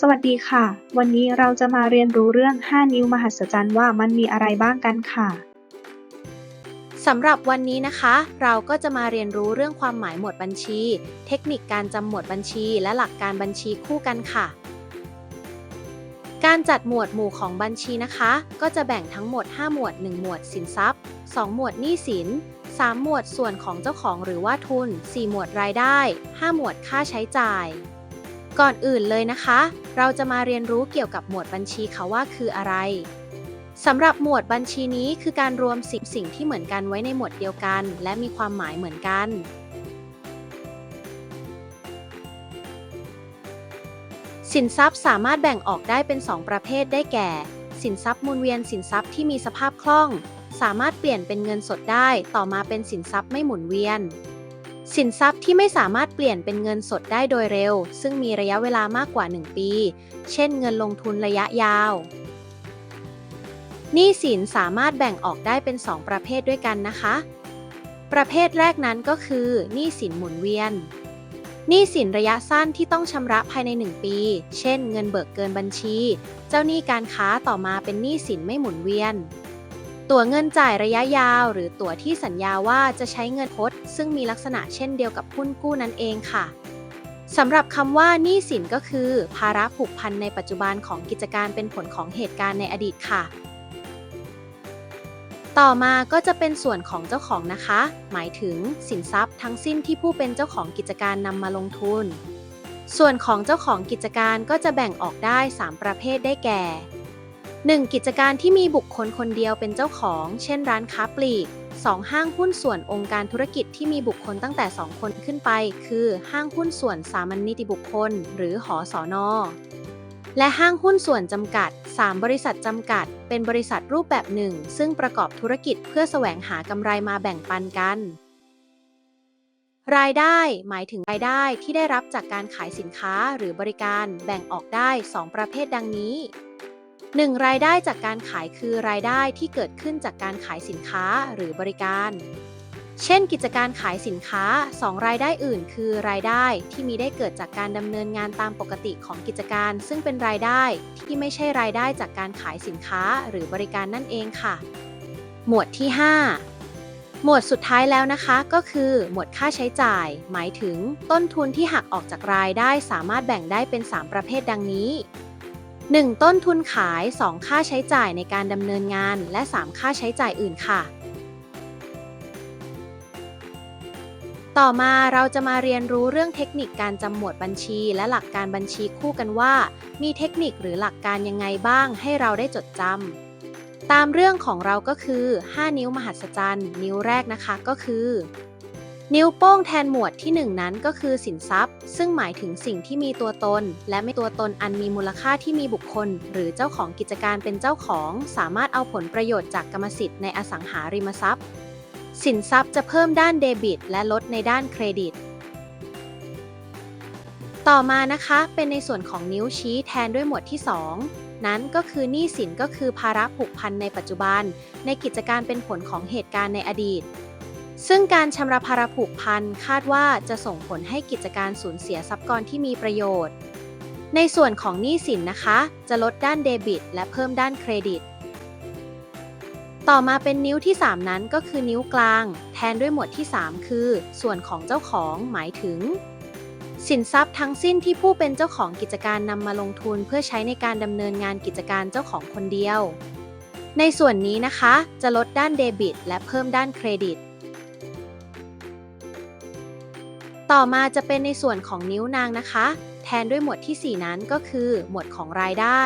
สวัสดีค่ะ วันนี้เราจะมาเรียนรู้เรื่อง 5 นิ้วมหัศจรรย์ว่ามันมีอะไรบ้างกันค่ะ สำหรับวันนี้นะคะ เราก็จะมาเรียนรู้เรื่องความหมายหมวดบัญชี เทคนิคการจำหมวดบัญชี และหลักการบัญชีคู่กันค่ะ การจัดหมวดหมู่ของบัญชีนะคะ ก็จะแบ่งทั้งหมด 5 หมวด 1 หมวดสินทรัพย์ 2 หมวดหนี้สิน 3 หมวดส่วนของเจ้าของหรือว่าทุน 4 หมวดรายได้ 5 หมวดค่าใช้จ่าย ก่อนอื่นเลยนะคะ เราจะมาเรียนรู้เกี่ยวกับหมวดบัญชีค่ะว่าคืออะไรสำหรับหมวดบัญชีนี้คือการรวมสิ่งสิ่งที่เหมือนกันไว้ในหมวดเดียวกัน และมีความหมายเหมือนกัน สินทรัพย์สามารถแบ่งออกได้เป็น 2 ประเภทได้แก่ สินทรัพย์หมุนเวียนสินทรัพย์ที่มีสภาพคล่อง สามารถเปลี่ยนเป็นเงินสดได้ ต่อมาเป็นสินทรัพย์ไม่หมุนเวียน สินทรัพย์ที่ไม่สามารถเปลี่ยนเป็นเงินสดได้โดยเร็ว ซึ่งมีระยะเวลามากกว่า 1 ปี เช่นเงินลงทุนระยะยาวหนี้สินสามารถแบ่งออกได้เป็น 2 ประเภทด้วยกันนะคะ ประเภทแรกนั้นก็คือหนี้สินหมุนเวียนหนี้สินระยะสั้นที่ต้องชำระภายใน 1 ปี เช่น เงินเบิกเกินบัญชี เจ้าหนี้การค้าต่อมาเป็นหนี้สินไม่หมุนเวียน ตั๋วเงินจ่ายระยะยาว หรือตั๋วที่สัญญาว่าจะใช้เงินพดซึ่งมีลักษณะเช่นเดียวกับหุ้นกู้นั่นเองค่ะสำหรับคำว่าหนี้สินก็คือ ภาระผูกพันในปัจจุบันของกิจการเป็นผลของเหตุการณ์ในอดีตค่ะ ต่อมาก็จะเป็นส่วนของเจ้าของนะคะ หมายถึงสินทรัพย์ทั้งสิ้นที่ผู้เป็นเจ้าของกิจการนำมาลงทุน ส่วนของเจ้าของกิจการก็จะแบ่งออกได้ 3 ประเภทได้แก่ 1. กิจการที่มีบุคคลคนเดียวเป็นเจ้าของ เช่นร้านค้าปลีก 2. ห้างหุ้นส่วนองค์การธุรกิจที่มีบุคคลตั้งแต่ 2 คนขึ้นไป คือห้างหุ้นส่วนสามัญนิติบุคคล หรือหอสอนอและห้างหุ้นส่วนจำกัด 3 บริษัทจำกัด เป็นบริษัทรูปแบบหนึ่ง ซึ่งประกอบธุรกิจเพื่อแสวงหากำไรมาแบ่งปันกัน รายได้ หมายถึงรายได้ที่ได้รับจากการขายสินค้าหรือบริการแบ่งออกได้ 2 ประเภทดังนี้ 1. รายได้จากการขายคือรายได้ที่เกิดขึ้นจากการขายสินค้าหรือบริการ เช่น กิจการขายสินค้า 2 รายได้อื่น คือรายได้ที่มีได้เกิดจากการดำเนินงานตามปกติของกิจการ ซึ่งเป็นรายได้ที่ไม่ใช่รายได้จากการขายสินค้าหรือบริการนั่นเองค่ะ หมวดที่ 5หมวดสุดท้ายแล้วนะคะก็คือหมวดค่าใช้จ่าย หมายถึงต้นทุนที่หักออกจากรายได้สามารถแบ่งได้เป็น 3 ประเภทดังนี้ 1. ต้นทุนขาย 2. ค่าใช้จ่ายในการดำเนินงาน และ 3. ค่าใช้จ่ายอื่นค่ะ ต่อมาเราจะมาเรียนรู้เรื่องเทคนิคการจำหมวดบัญชี และหลักการบัญชีคู่กันว่า มีเทคนิคหรือหลักการยังไงบ้าง ให้เราได้จดจำตามเรื่องของเราก็คือ 5 นิ้วมหัศจรรย์ นิ้วแรกนะคะก็คือ นิ้วโป้งแทนหมวดที่ 1 นั้นก็คือสินทรัพย์ ซึ่งหมายถึงสิ่งที่มีตัวตน และไม่ตัวตนอันมีมูลค่าที่มีบุคคล หรือเจ้าของกิจการเป็นเจ้าของ สามารถเอาผลประโยชน์จากกรรมสิทธิ์ในอสังหาริมทรัพย์ สินทรัพย์จะเพิ่มด้านเดบิต และลดในด้านเครดิต ต่อมานะคะเป็นในส่วนของนิ้วชี้แทนด้วยหมวดที่ 2นั้นก็คือหนี้สินก็คือภาระผูกพันในปัจจุบัน ในกิจการเป็นผลของเหตุการณ์ในอดีต ซึ่งการชำระภาระผูกพันคาดว่าจะส่งผลให้กิจการสูญเสียทรัพย์กรที่มีประโยชน์ ในส่วนของหนี้สินนะคะ จะลดด้านเดบิต และเพิ่มด้านเครดิต ต่อมาเป็นนิ้วที่ 3 นั้นก็คือนิ้วกลาง แทนด้วยหมวดที่ 3 คือ ส่วนของเจ้าของหมายถึง สินทรัพย์ทั้งสิ้นที่ผู้เป็นเจ้าของกิจการนำมาลงทุนเพื่อใช้ในการดำเนินงานกิจการเจ้าของคนเดียว ในส่วนนี้นะคะ จะลดด้านเดบิต และเพิ่มด้านเครดิต ต่อมาจะเป็นในส่วนของนิ้วนางนะคะ แทนด้วยหมวดที่ 4 นั้นก็คือ หมวดของรายได้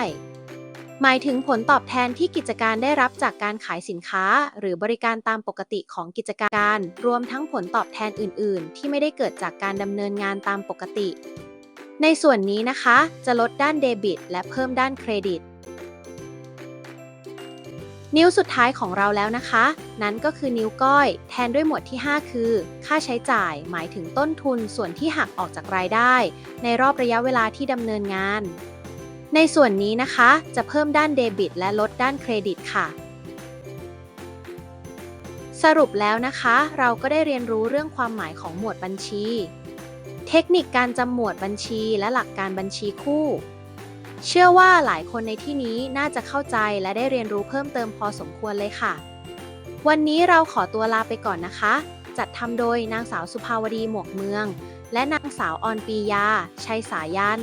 หมายถึงผลตอบแทนที่กิจการได้รับจากการขายสินค้า หรือบริการตามปกติของกิจการ รวมทั้งผลตอบแทนอื่น ๆ ที่ไม่ได้เกิดจากการดำเนินงานตามปกติ ในส่วนนี้นะคะ จะลดด้านเดบิต และเพิ่มด้านเครดิต นิ้วสุดท้ายของเราแล้วนะคะ นั้นก็คือนิ้วก้อย แทนด้วยหมวดที่ 5 คือ ค่าใช้จ่าย หมายถึงต้นทุนส่วนที่หักออกจากรายได้ ในรอบระยะเวลาที่ดำเนินงาน ในส่วนนี้นะคะ จะเพิ่มด้านเดบิต และลดด้านเครดิตค่ะ สรุปแล้วนะคะ เราก็ได้เรียนรู้เรื่องความหมายของหมวดบัญชี เทคนิคการจำหมวดบัญชีและหลักการบัญชีคู่ เชื่อว่าหลายคนในที่นี้น่าจะเข้าใจและได้เรียนรู้เพิ่มเติมพอสมควรเลยค่ะ วันนี้เราขอตัวลาไปก่อนนะคะ จัดทำโดยนางสาวสุภาวดีหมวกเมือง และนางสาวออนปียา ชัยสายัน